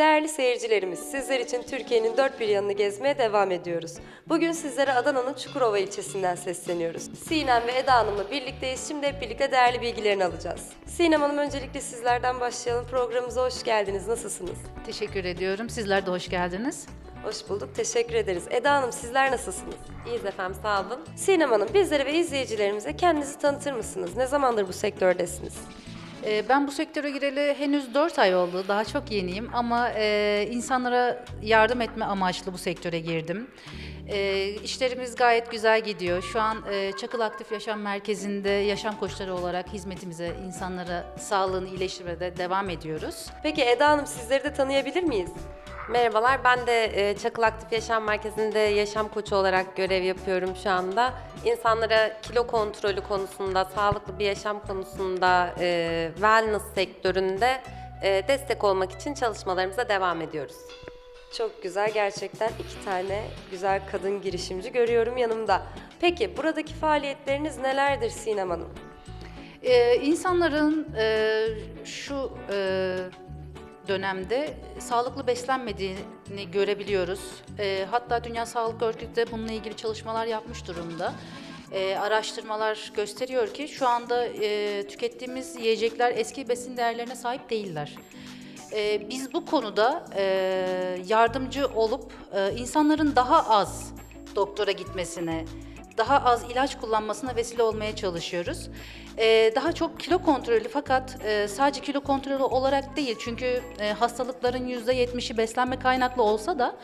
Değerli seyircilerimiz, sizler için Türkiye'nin dört bir yanını gezmeye devam ediyoruz. Bugün sizlere Adana'nın Çukurova ilçesinden sesleniyoruz. Sinem ve Eda Hanım'la birlikteyiz. Şimdi hep birlikte değerli bilgilerini alacağız. Sinem Hanım öncelikle sizlerden başlayalım. Programımıza hoş geldiniz. Nasılsınız? Teşekkür ediyorum. Sizler de hoş geldiniz. Hoş bulduk. Teşekkür ederiz. Eda Hanım sizler nasılsınız? İyiyiz efendim sağ olun. Sinem Hanım bizlere ve izleyicilerimize kendinizi tanıtır mısınız? Ne zamandır bu sektördesiniz? Ee, Ben bu sektöre gireli henüz 4 ay oldu. Daha çok yeniyim ama e, insanlara yardım etme amaçlı bu sektöre girdim. E, işlerimiz gayet güzel gidiyor. Şu an e, Çakıl Aktif Yaşam Merkezi'nde yaşam koçları olarak hizmetimize, insanlara sağlığını iyileştirmede devam ediyoruz. Peki Eda Hanım sizleri de tanıyabilir miyiz? Merhabalar ben de e, Çakıl Aktif Yaşam Merkezi'nde yaşam koçu olarak görev yapıyorum şu anda. İnsanlara kilo kontrolü konusunda, sağlıklı bir yaşam konusunda, e, wellness sektöründe e, destek olmak için çalışmalarımıza devam ediyoruz. Çok güzel gerçekten iki tane güzel kadın girişimci görüyorum yanımda. Peki buradaki faaliyetleriniz nelerdir Sinem Hanım? Ee, insanların e, şu e, dönemde sağlıklı beslenmediğini görebiliyoruz. E, hatta Dünya Sağlık Örgütü de bununla ilgili çalışmalar yapmış durumda. E, araştırmalar gösteriyor ki şu anda e, tükettiğimiz yiyecekler eski besin değerlerine sahip değiller. E, biz bu konuda e, yardımcı olup e, insanların daha az doktora gitmesine, daha az ilaç kullanmasına vesile olmaya çalışıyoruz. Ee, daha çok kilo kontrolü fakat e, sadece kilo kontrolü olarak değil çünkü e, hastalıkların %70'i beslenme kaynaklı olsa da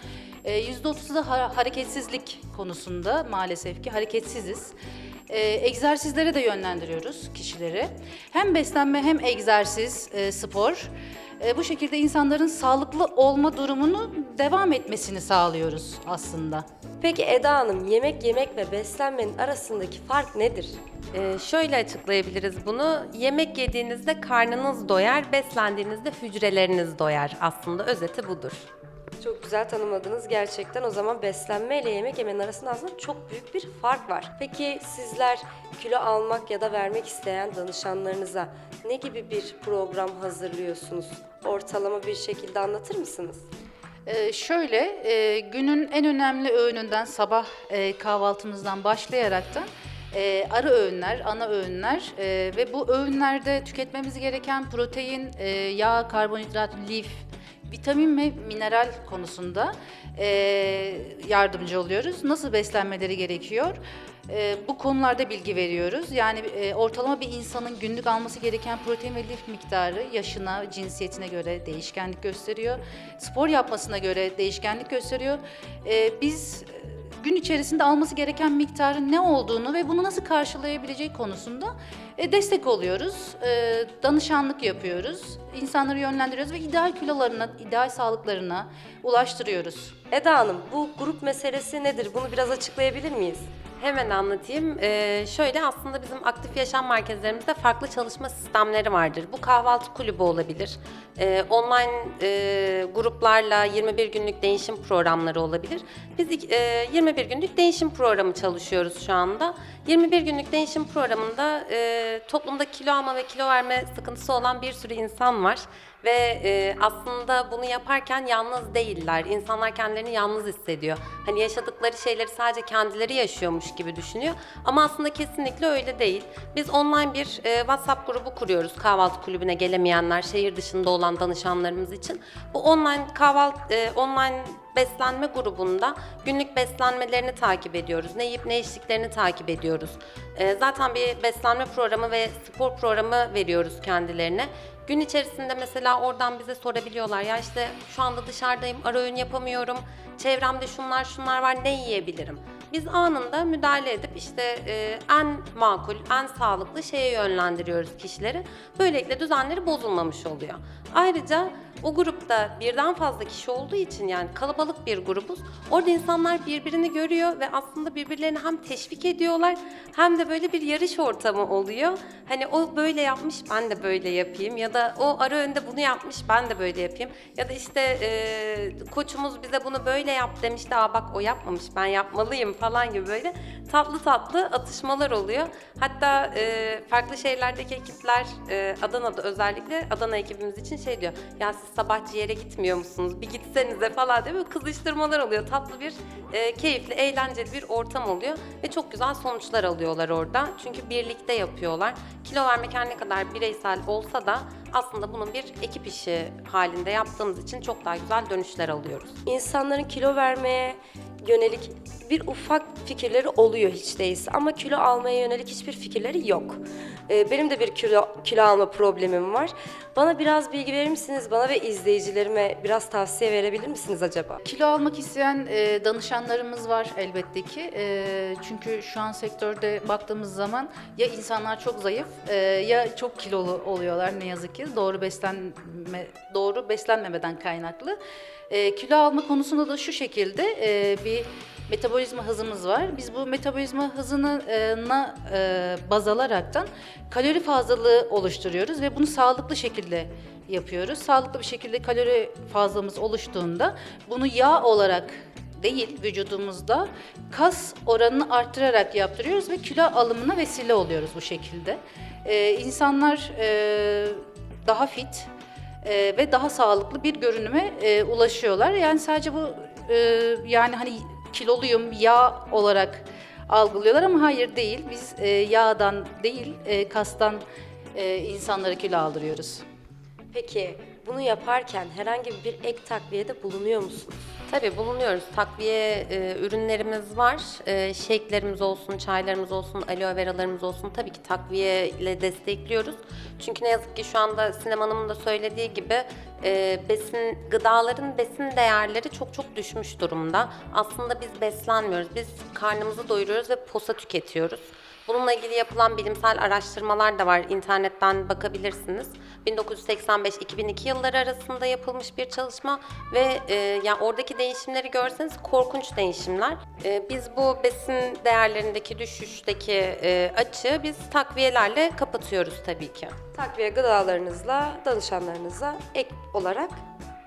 e, %30'u da ha- hareketsizlik konusunda maalesef ki hareketsiziz. E, egzersizlere de yönlendiriyoruz kişileri. Hem beslenme hem egzersiz, e, spor. E, bu şekilde insanların sağlıklı olma durumunu devam etmesini sağlıyoruz aslında. Peki Eda Hanım yemek yemek ve beslenmenin arasındaki fark nedir? E, şöyle açıklayabiliriz bunu. Yemek yediğinizde karnınız doyar, beslendiğinizde hücreleriniz doyar. Aslında özeti budur. Çok güzel tanımladınız gerçekten. O zaman beslenme ile yemek yemenin arasında aslında çok büyük bir fark var. Peki sizler kilo almak ya da vermek isteyen danışanlarınıza ne gibi bir program hazırlıyorsunuz? Ortalama bir şekilde anlatır mısınız? Ee, şöyle, e, günün en önemli öğününden sabah e, kahvaltımızdan başlayaraktan e, ara öğünler, ana öğünler e, ve bu öğünlerde tüketmemiz gereken protein, e, yağ, karbonhidrat, lif, vitamin ve mineral konusunda e, yardımcı oluyoruz. Nasıl beslenmeleri gerekiyor? E, bu konularda bilgi veriyoruz. Yani e, ortalama bir insanın günlük alması gereken protein ve lif miktarı yaşına, cinsiyetine göre değişkenlik gösteriyor. Spor yapmasına göre değişkenlik gösteriyor. E, biz gün içerisinde alması gereken miktarın ne olduğunu ve bunu nasıl karşılayabileceği konusunda e, destek oluyoruz. E, danışanlık yapıyoruz. İnsanları yönlendiriyoruz ve ideal kilolarına, ideal sağlıklarına ulaştırıyoruz. Eda Hanım bu grup meselesi nedir? Bunu biraz açıklayabilir miyiz? Hemen anlatayım. Ee, şöyle aslında bizim aktif yaşam merkezlerimizde farklı çalışma sistemleri vardır. Bu kahvaltı kulübü olabilir. Ee, online e, gruplarla 21 günlük değişim programları olabilir. Biz e, 21 günlük değişim programı çalışıyoruz şu anda. 21 günlük değişim programında e, toplumda kilo alma ve kilo verme sıkıntısı olan bir sürü insan var. Ve e, aslında bunu yaparken yalnız değiller. İnsanlar kendilerini yalnız hissediyor. Hani yaşadıkları şeyleri sadece kendileri yaşıyormuş gibi düşünüyor. Ama aslında kesinlikle öyle değil. Biz online bir e, WhatsApp grubu kuruyoruz kahvaltı kulübüne gelemeyenler, şehir dışında olan danışanlarımız için. Bu online kahvaltı, e, online beslenme grubunda günlük beslenmelerini takip ediyoruz. Ne yiyip ne içtiklerini takip ediyoruz. Ee, zaten bir beslenme programı ve spor programı veriyoruz kendilerine. Gün içerisinde mesela oradan bize sorabiliyorlar. Ya işte şu anda dışarıdayım, ara öğün yapamıyorum. Çevremde şunlar şunlar var, ne yiyebilirim? Biz anında müdahale edip işte e, en makul, en sağlıklı şeye yönlendiriyoruz kişileri. Böylelikle düzenleri bozulmamış oluyor. Ayrıca o grupta birden fazla kişi olduğu için yani kalabalık bir grubuz. Orada insanlar birbirini görüyor ve aslında birbirlerini hem teşvik ediyorlar hem de böyle bir yarış ortamı oluyor. Hani o böyle yapmış ben de böyle yapayım ya da o ara önde bunu yapmış ben de böyle yapayım. Ya da işte e, koçumuz bize bunu böyle yap demişti aa bak o yapmamış ben yapmalıyım falan gibi böyle tatlı tatlı atışmalar oluyor. Hatta e, farklı şehirlerdeki ekipler e, Adana'da özellikle Adana ekibimiz için şey diyor. Ya siz sabah ciğere gitmiyor musunuz? Bir gitsenize falan diye böyle kızıştırmalar oluyor. Tatlı bir, e, keyifli, eğlenceli bir ortam oluyor. Ve çok güzel sonuçlar alıyorlar orada. Çünkü birlikte yapıyorlar. Kilo vermek her ne kadar bireysel olsa da aslında bunun bir ekip işi halinde yaptığımız için çok daha güzel dönüşler alıyoruz. İnsanların kilo vermeye yönelik bir ufak fikirleri oluyor hiç değilse ama kilo almaya yönelik hiçbir fikirleri yok. Ee, benim de bir kilo, kilo alma problemim var. Bana biraz bilgi verir misiniz? Bana ve izleyicilerime biraz tavsiye verebilir misiniz acaba? Kilo almak isteyen e, danışanlarımız var elbette ki. E, çünkü şu an sektörde baktığımız zaman ya insanlar çok zayıf e, ya çok kilolu oluyorlar ne yazık ki. Doğru beslenme doğru beslenmemeden kaynaklı. E, kilo alma konusunda da şu şekilde e, bir metabolizma hızımız var. Biz bu metabolizma hızını e, na e, baz alaraktan kalori fazlalığı oluşturuyoruz ve bunu sağlıklı şekilde yapıyoruz. Sağlıklı bir şekilde kalori fazlamız oluştuğunda bunu yağ olarak değil vücudumuzda kas oranını arttırarak yaptırıyoruz ve kilo alımına vesile oluyoruz bu şekilde. Ee, insanlar e, daha fit e, ve daha sağlıklı bir görünüme e, ulaşıyorlar. Yani sadece bu e, yani hani kiloluyum yağ olarak algılıyorlar ama hayır değil. Biz e, yağdan değil e, kastan e, insanları kilo aldırıyoruz. Peki bunu yaparken herhangi bir ek takviyede bulunuyor musunuz? Tabii bulunuyoruz. Takviye e, ürünlerimiz var. E, shake'lerimiz olsun, çaylarımız olsun, aloe veralarımız olsun. Tabii ki takviye ile destekliyoruz. Çünkü ne yazık ki şu anda Sinem Hanım'ın da söylediği gibi e, besin gıdaların besin değerleri çok çok düşmüş durumda. Aslında biz beslenmiyoruz. Biz karnımızı doyuruyoruz ve posa tüketiyoruz. Bununla ilgili yapılan bilimsel araştırmalar da var. İnternetten bakabilirsiniz. 1985-2002 yılları arasında yapılmış bir çalışma ve e, yani oradaki değişimleri görseniz korkunç değişimler. E, biz bu besin değerlerindeki düşüşteki e, açığı biz takviyelerle kapatıyoruz tabii ki. Takviye gıdalarınızla danışanlarınıza ek olarak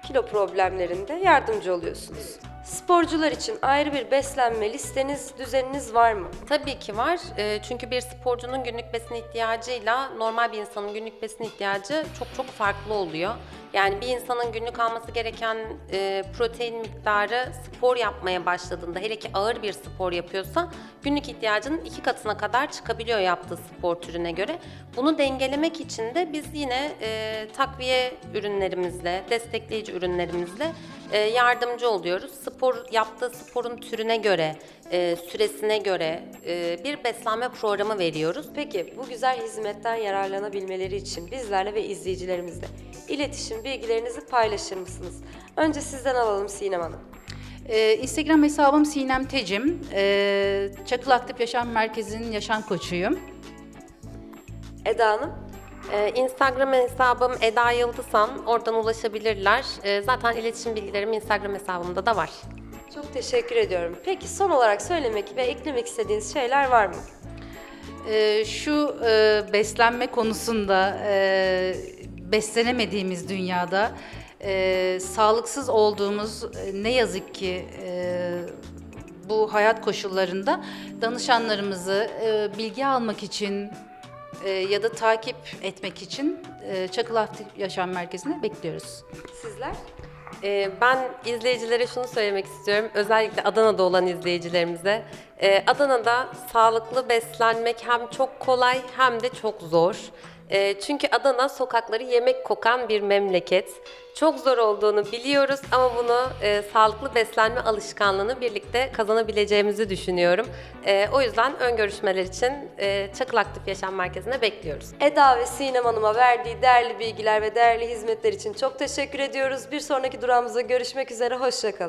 kilo problemlerinde yardımcı oluyorsunuz. Sporcular için ayrı bir beslenme listeniz, düzeniniz var mı? Tabii ki var. Ee, Çünkü bir sporcunun günlük besin ihtiyacıyla normal bir insanın günlük besin ihtiyacı çok çok farklı oluyor. Yani bir insanın günlük alması gereken e, protein miktarı spor yapmaya başladığında, hele ki ağır bir spor yapıyorsa günlük ihtiyacının iki katına kadar çıkabiliyor yaptığı spor türüne göre. Bunu dengelemek için de biz yine e, takviye ürünlerimizle, destekleyici ürünlerimizle e, yardımcı oluyoruz. Spor yaptığı sporun türüne göre, e, süresine göre e, bir beslenme programı veriyoruz. Peki bu güzel hizmetten yararlanabilmeleri için bizlerle ve izleyicilerimizle iletişim bilgilerinizi paylaşır mısınız? Önce sizden alalım Sinem Hanım. Ee, Instagram hesabım Sinem Tecim. Ee, Çakıl Aktif Yaşam Merkezi'nin yaşam koçuyum. Eda Hanım. Ee, Instagram hesabım Eda Yıldızan. Oradan ulaşabilirler. Ee, zaten iletişim bilgilerim Instagram hesabımda da var. Çok teşekkür ediyorum. Peki son olarak söylemek ve eklemek istediğiniz şeyler var mı? Ee, şu e, beslenme konusunda e, beslenemediğimiz dünyada e, sağlıksız olduğumuz e, ne yazık ki e, bu hayat koşullarında danışanlarımızı e, bilgi almak için e, ya da takip etmek için e, Çakıl Aktif Yaşam Merkezi'ne bekliyoruz. Sizler? Ee, ben izleyicilere şunu söylemek istiyorum. Özellikle Adana'da olan izleyicilerimize. Ee, Adana'da sağlıklı beslenmek hem çok kolay hem de çok zor. Ee, çünkü Adana sokakları yemek kokan bir memleket. Çok zor olduğunu biliyoruz ama bunu e, sağlıklı beslenme alışkanlığını birlikte kazanabileceğimizi düşünüyorum. Ee, o yüzden ön görüşmeler için e, Çakıl Aktif Yaşam Merkezi'ne bekliyoruz. Eda ve Sinem Hanım'a verdiği değerli bilgiler ve değerli hizmetler için çok teşekkür ediyoruz. Bir sonraki durağımızda görüşmek üzere, hoşçakalın.